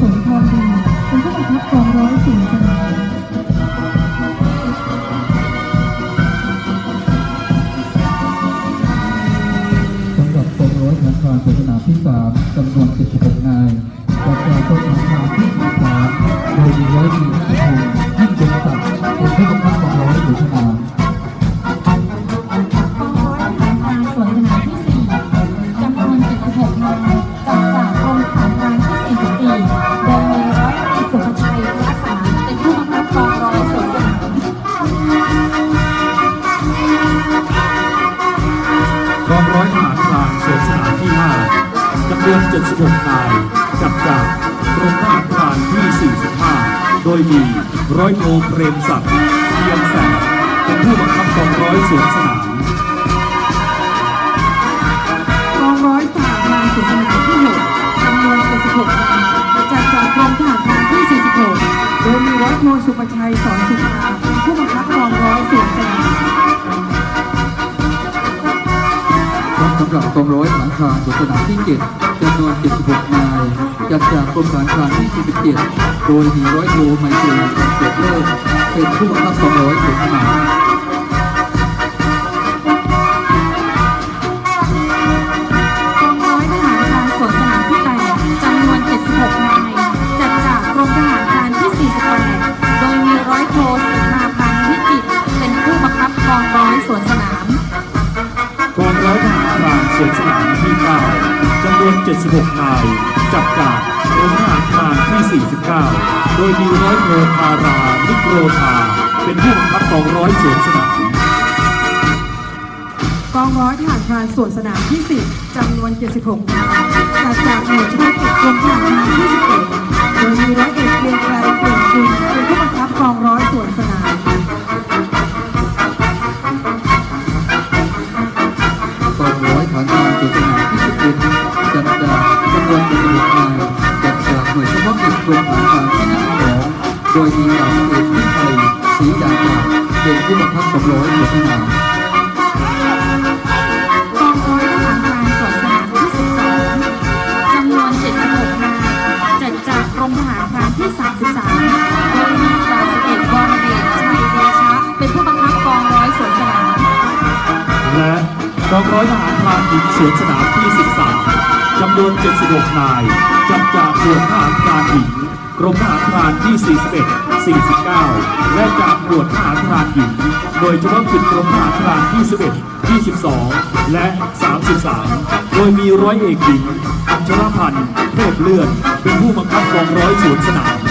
ศลทองดีเป็นผู้บังคับกองร้อยสี่สนามสำหรับกองร้อยทางการสนามที่สามจำนวน76นายจากการต้นทางที่สามโดยมีร้อยดีสุพงษ์ยิ่งยง ทหารพรานสวนสนามที่ 5จำนวน76นายจับจากกรมทหารพรานที่ 45 โดยมีร้อยโทเปรมศักดิ์เทียมแสงเป็นผู้บังคับกองร้อยสวนสนามกองร้อยทหารพรานสวนสนามที่ 6จำนวน76นายจัดจากกรมทหารพรานที่ 46 โดยมีร้อยโทสุประชัยสอนสุภาำหรับกองร้อยทหารพรานสวนสนามที่ 7จำนวน 76 นาย จัดจากกรมทหารพรานที่ 47 โดยมีร้อยโทไมตรีเกตเลิศเป็นผู้ วนสนามที่9จำนวน 76 นาย จับจากกรมทหารพรานที่ 49 โดยมีร้อยโทพารานิโรธาเป็นผู้บังคับกองร้อยสวนสนามกองร้อยทหารพรานสวนสนามที่ 10จำนวน 76นายจัดจากหน่วยเฉพาะกิจกรมทหารพราน โดยมีดาวเอกพิชัยศรีดาภาเป็นผู้บังคับกองร้อยสวนสนามกองร้อยทหารพรานสวนสนามที่ 12จำนวน 76 นายจัดจากกรมทหารพรานที่ 33 โดยมีจ่าสิบเอกวรเดชชัยเดชะเป็นผู้บังคับกองร้อยสวนสนามและกองร้อยทหารพรานหญิงสวนสนามที่ 13จำนวน 76 นายจับจากหน่วยทหารพรานหญิง กรมทหารพรานที่ 41 49 และจากหน่วยทหารพรานหญิง โดยเฉพาะกิจกรมทหารพรานที่ 11 22 และ 33 โดยมีร้อยเอกหญิง อัญชรพันธ์เทพเลื่อน เป็นผู้บังคับกองร้อยสวนสนาม